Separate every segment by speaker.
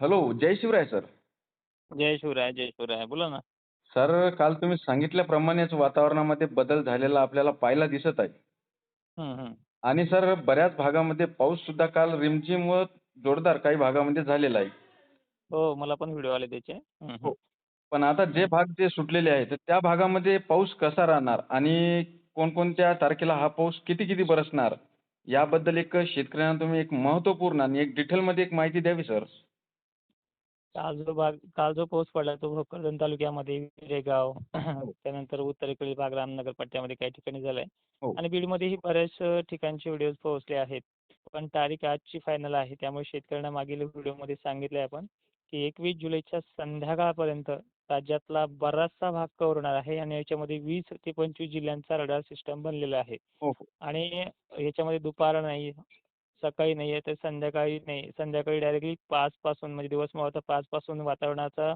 Speaker 1: Hello जय Shivray sir
Speaker 2: जय शिवराय जय शिवराय बोला ना.
Speaker 1: सर काल तुम्ही सांगितल्याप्रमाणेच वातावरणामध्ये बदल झालेला आपल्याला पाहायला दिसत आहे. आणि सर बऱ्याच भागामध्ये पाऊस सुद्धा काल रिमझिम व जोरदार काही भागामध्ये झालेला आहे.
Speaker 2: हो मला पण व्हिडिओ आले त्याचे. हं.
Speaker 1: पण आता जे. भाग जे सुटलेले आहेत त्या भागामध्ये पाऊस कसा राहणार? आणि कोणकोणत्या तारखेला हा पाऊस किती किती बरसणार? याबद्दल एक शेतकऱ्यांना तुम्ही एक महत्त्वपूर्ण आणि एक डिटेलमध्ये एक माहिती द्यावी सर
Speaker 2: काल जो भाग काल जो पाऊस पडला तो भोकरदन तालुक्यामध्ये विरेगाव त्यानंतर उत्तरेकडील भाग रामनगर पट्ट्यामध्ये काही ठिकाणी झालाय.
Speaker 1: हो.
Speaker 2: आणि बीडमध्येही बऱ्याच ठिकाणचे व्हिडिओ पोहोचले आहेत. पण तारीख आजची फायनल आहे त्यामुळे शेतकऱ्यांना मागील व्हिडिओमध्ये सांगितले आपण की एकवीस जुलैच्या संध्याकाळपर्यंत राज्यातला बराचसा भाग कव्हर होणार आहे आणि याच्यामध्ये वीस ते पंचवीस जिल्ह्यांचा रडार सिस्टम बनलेला आहे.
Speaker 1: हो हो.
Speaker 2: आणि याच्यामध्ये दुपार नाही सकाळी नाही आहे तर संध्याकाळी नाही. संध्याकाळी डायरेक्टली पाचपासून म्हणजे दिवस मावळता पाचपासून वातावरणाचा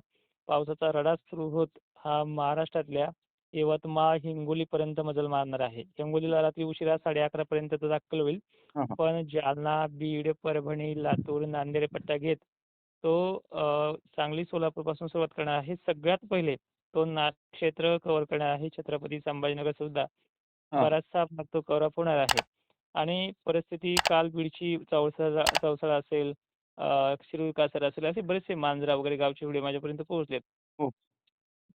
Speaker 2: पावसाचा रडार सुरू होत हा महाराष्ट्रातल्या यवतमाळ हिंगोलीपर्यंत मजल मारणार आहे. हिंगोलीला रात्री उशिरा साडे अकरापर्यंत तो दाखल होईल पण जालना बीड परभणी लातूर नांदेड पट्टा घेत तो सांगली सोलापूरपासून सुरुवात करणार आहे. सगळ्यात पहिले तो नागक्षेत्र कव्हर करणार आहे छत्रपती संभाजीनगर सुद्धा. बराचसा भाग तो कव्हर अप होणार आहे. आणि परिस्थिती काल बीडची चौसाळा चौसाळा असेल अ, शिरूर कासार असेल असे बरेचसे मांजरा वगैरे गावचे व्हिडिओ माझ्यापर्यंत पोहोचलेत
Speaker 1: हो.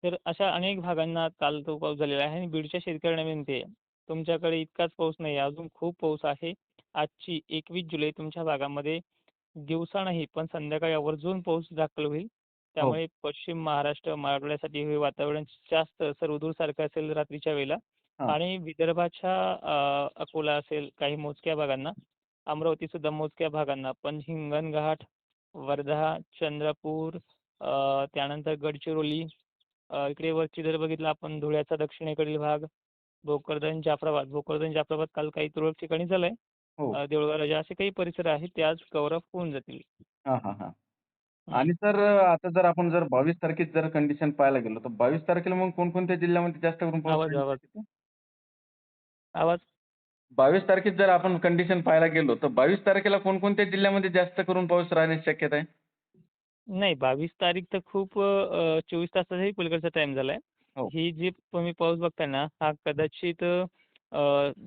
Speaker 2: तर अशा अनेक भागांना काल तो पाऊस झालेला आहे आणि बीडच्या शेतकऱ्यांना विनंती आहे तुमच्याकडे इतकाच पाऊस नाही अजून खूप पाऊस आहे. आजची एकवीस जुलै तुमच्या भागामध्ये दिवसा नाही पण संध्याकाळी आवर्जून पाऊस दाखल होईल. त्यामुळे पश्चिम महाराष्ट्र मराठवाड्यासाठी हे वातावरण जास्त सर्वदूर सारखं असेल रात्रीच्या वेळेला.
Speaker 1: हां.
Speaker 2: आणि विदर्भाच्या अ, अकोला असेल काही मोजक्या भागांना अमरावती सुद्धा मोजक्या भागांना पण हिंगणघाट वर्धा चंद्रपूर अ, त्यानंतर गडचिरोली अ, इकडे वरती जर बघितलं आपण धुळ्याचा दक्षिणेकडील भाग भोकरदन जाफराबाद भोकरदन जाफराबाद काल काही तुरळक ठिकाणी झालंय
Speaker 1: हो
Speaker 2: अ, देऊळगाव राजा असे काही परिसर आहेत ते आज कव्हर अप होऊन जातील
Speaker 1: हां हां हां
Speaker 2: हं.
Speaker 1: आणि सर आता जर आपण जर बावीस तारखेत जर कंडिशन पाहायला गेलो तर बावीस तारखेला मग कोणकोणत्या जिल्ह्यामध्ये जास्त करून पाऊस
Speaker 2: आवाज
Speaker 1: राहील
Speaker 2: आवाज
Speaker 1: शक्यतो?
Speaker 2: आवाज?
Speaker 1: बावीस तारखेत जर आपण कंडिशन पाहायला गेलो तर बावीस तारखेला कोणकोणत्या जिल्ह्यामध्ये जास्त करून पाऊस राहण्याची शक्यता आहे?
Speaker 2: नाही बावीस तारीख तर खूप अ, चोवीस तासाचाही पलीकडचा टाइम झालाय.
Speaker 1: हो.
Speaker 2: ही जी तुम्ही पाऊस बघताय ना हा कदाचित अ,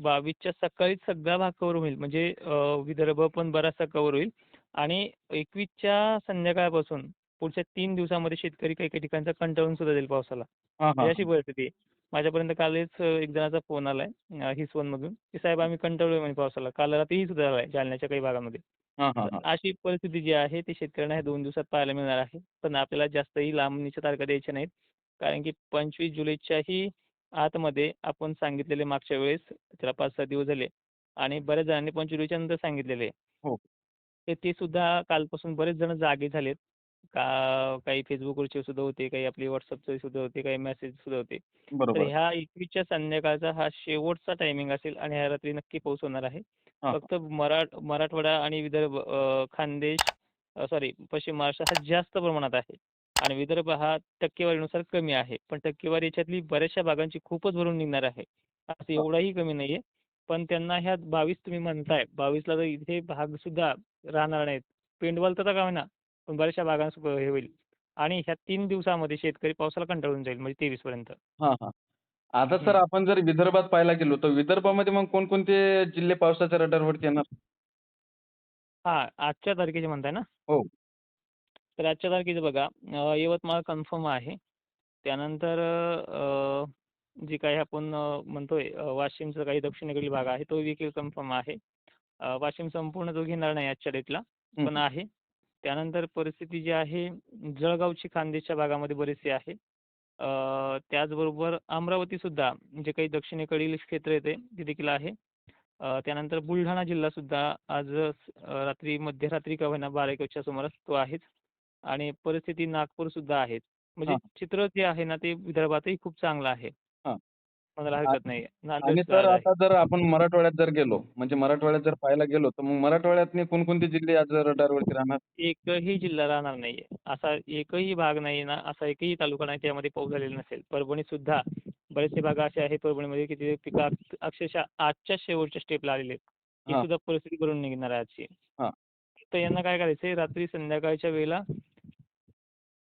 Speaker 2: बावीसच्या सकाळीच सगळा भाग कव्हर होईल. म्हणजे अ, विदर्भ पण बराचसा कव्हर होईल. आणि एकवीसच्या संध्याकाळपासून पुढच्या तीन दिवसामध्ये शेतकरी काही काही ठिकाणचा कंटाळून सुद्धा जाईल पावसाला.
Speaker 1: हां हां.
Speaker 2: म्हणजे अशी परिस्थिती आहे. माझ्यापर्यंत कालच एक जणाचा फोन आलाय हिसवनमधून की साहेब आम्ही कंटाळलोय म्हणे पावसाला. काल रात्रीही सुद्धा झालाय जालन्याच्या काही भागामध्ये. अशी परिस्थिती जी आहे ती शेतकऱ्यांना ह्या दोन दिवसात पाहायला मिळणार आहे. पण आपल्याला जास्तही लांबणीच्या तारखा द्यायच्या नाहीत. कारण की पंचवीस जुलैच्याही आतमध्ये आपण सांगितलेले मागच्या वेळेस त्याला पाच सहा दिवस झाले. आणि बऱ्याच जणांनी पंचवीस जुलैच्या नंतर सांगितलेले.
Speaker 1: हो.
Speaker 2: ते ते सुद्धा कालपासून बरेच जण जागे झालेत. का काही फेसबुकवरचे सुद्धा होते काही आपले व्हॉट्सअपचे सुद्धा होते काही मेसेज सुद्धा होते. तर
Speaker 1: बरोबर.
Speaker 2: ह्या एकवीसच्या संध्याकाळचा हा शेवटचा टायमिंग असेल आणि ह्या रात्री नक्की पाऊस होणार आहे.
Speaker 1: हां
Speaker 2: फक्त मराठ मराठवाडा आणि विदर्भ अ, खानदेश सॉरी पश्चिम महाराष्ट्र हा जास्त प्रमाणात आहे. आणि विदर्भ हा टक्केवारीनुसार कमी आहे. पण टक्केवारी याच्यातली बऱ्याचशा भागांची खूपच भरून निघणार आहे. असं एवढाही कमी नाही आहे पण त्यांना ह्या बावीस तुम्ही म्हणताय बावीसला तर इथे भाग सुद्धा राहणार नाहीत. पेंडवाल तर का होईना? बऱ्याचशा भागांस हे होईल. आणि ह्या तीन दिवसामध्ये शेतकरी पावसाला कंटाळून जाईल म्हणजे तेवीस पर्यंत.
Speaker 1: हां हां. आता सर. आपण जर विदर्भात पाहायला गेलो तर विदर्भामध्ये मग कोणकोणते जिल्हे पावसाच्या रडारवरती येणार?
Speaker 2: हां आजच्या तारखेचे म्हणताय ना?
Speaker 1: हो.
Speaker 2: तर आजच्या तारखेचं बघा अ, यवतमाळ कन्फर्म आहे. त्यानंतर अ, जे काही आपण अ, म्हणतोय अ, वाशिमचा काही दक्षिणेकडील भाग आहे तो देखील कन्फर्म आहे. अ, वाशिम संपूर्ण तो घेणार नाही आजच्या डेटला. पण आहे. त्यानंतर परिस्थिती जी आहे जळगावची खानदेशच्या भागामध्ये बरीचशी आहे. अ, त्याचबरोबर अमरावतीसुद्धा जे काही दक्षिणेकडील क्षेत्र येते ते देखील आहे. त्यानंतर बुलढाणा जिल्हासुद्धा आज अ, रात्री मध्यरात्री का होईना बारा एक सुमारास तो आहेच. आणि परिस्थिती नागपूरसुद्धा आहे. म्हणजे. चित्र जे आहे ना ते विदर्भातही खूप चांगलं आहे. म्हणायला हरकत नाही
Speaker 1: आणि
Speaker 2: नांदेड
Speaker 1: सर आता जर आपण मराठवाड्यात जर गेलो म्हणजे मराठवाड्यात जर पाहायला गेलो तर मग मराठवाड्यातले कोणकोणते जिल्हे आज रडारवरती राहणार?
Speaker 2: एकही जिल्हा राहणार नाहीये. असा एकही भाग नाही ना असा एकही तालुका नाही त्यामध्ये पाऊस झालेला नसेल. परभणीत सुद्धा बरेचसे भाग असे आहेत परभणीमध्ये की ते पिकं अक्ष- अक्षरशः आजच्या शेवटच्या स्टेपला आलेले आहेत. ही
Speaker 1: हां.
Speaker 2: सुद्धा परिस्थिती भरून निघणार आहे आजची.
Speaker 1: हां.
Speaker 2: तर यांना काय करायचंय? रात्री संध्याकाळच्या वेळेला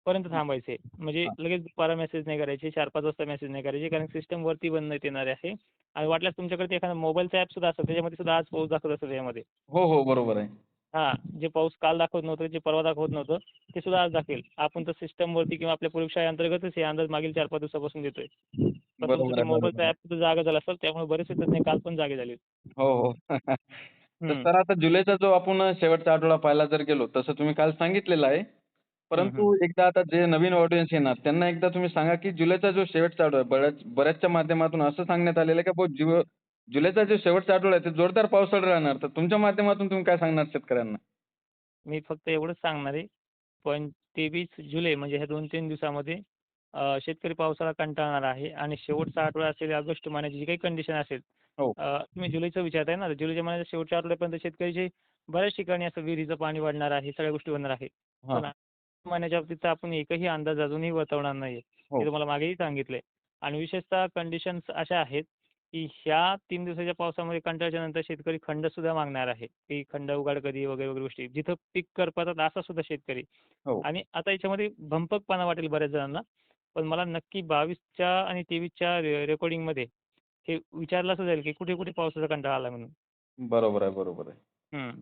Speaker 2: पर्यंत थांबायचे. म्हणजे. लगेच दुपारा मेसेज नाही करायचे चार पाच वाजता मेसेज नाही करायचे कारण सिस्टम वरती बनण्यात येणार आहे. आणि वाटल्यास तुमच्याकडे एखादा मोबाईलचा ॲप सुद्धा असेल त्याच्यामध्ये सुद्धा आज पाऊस दाखवत असेल त्यामध्ये
Speaker 1: हो हो बरोबर आहे.
Speaker 2: हां जे पाऊस काल दाखवत नव्हतं जे परवा दाखवत नव्हतं ते सुद्धा आज दाखवेल. आपण तर सिस्टमवरती किंवा आपल्या प्रयोगशाळेअंतर्गतच हे अंदाज मागील चार पाच दिवसापासून देतोय. मोबाईलचा. ॲप सुद्धा जागा झाला असेल त्यामुळे तज्ञ काल पण जागे झाले
Speaker 1: हो हो. तर आता जुलैचा जो आपण शेवटचा आठवडा पाहायला जर गेलो तसं तुम्ही काल सांगितलेलं आहे. परंतु एकदा आता जे नवीन ऑडियन्स येणार त्यांना एकदा तुम्ही सांगा की जुलैचा जो शेवटचा आठवडा बऱ्याच बऱ्याचच्या माध्यमातून असं सांगण्यात आलेलं आहे की बुवा जु जुलैचा जो शेवटचा आठवडा आहे ते जोरदार पावसाळा राहणार. तर तुमच्या माध्यमातून तुम्ही काय सांगणार शेतकऱ्यांना?
Speaker 2: मी फक्त एवढंच सांगणार आहे पण तेवीस जुलै म्हणजे ह्या दोन तीन दिवसामध्ये अं, शेतकरी पावसाला कंटाळणार आहे आणि शेवटचा आठवडा असेल ऑगस्ट महिन्याची जी काही कंडिशन असेल
Speaker 1: हो.
Speaker 2: अं, तुम्ही जुलैचं विचारताय ना जुलैच्या महिन्याच्या शेवटच्या आठवड्यापर्यंत शेतकरीचे बऱ्याच ठिकाणी असं विहिरीचं पाणी वाढणार आहे सगळ्या गोष्टी होणार आहे.
Speaker 1: हां.
Speaker 2: महिन्याच्या बाबतीत तर आपण एकही अंदाज अजूनही वर्तवणार नाही
Speaker 1: हो.
Speaker 2: ते तुम्हाला मागेही सांगितलंय. आणि विशेषतः कंडिशन्स अशा आहेत की ह्या तीन दिवसाच्या पावसामध्ये कंटाळच्या नंतर शेतकरी खंड सुद्धा मागणार आहे. की खंड उघाड कधी वगैरे वगैरे गोष्टी. जिथं पीक करपातात असा सुद्धा शेतकरी.
Speaker 1: हो.
Speaker 2: आणि आता याच्यामध्ये भंपकपणा वाटेल बऱ्याच जणांना. पण मला नक्की बावीसच्या आणि तेवीसच्या रे रेकॉर्डिंगमध्ये हे विचारलं सुद्धा जाईल की कुठे कुठे पावसाचा कंटाळा आला म्हणून.
Speaker 1: बरोबर आहे बरोबर आहे.
Speaker 2: हम्म.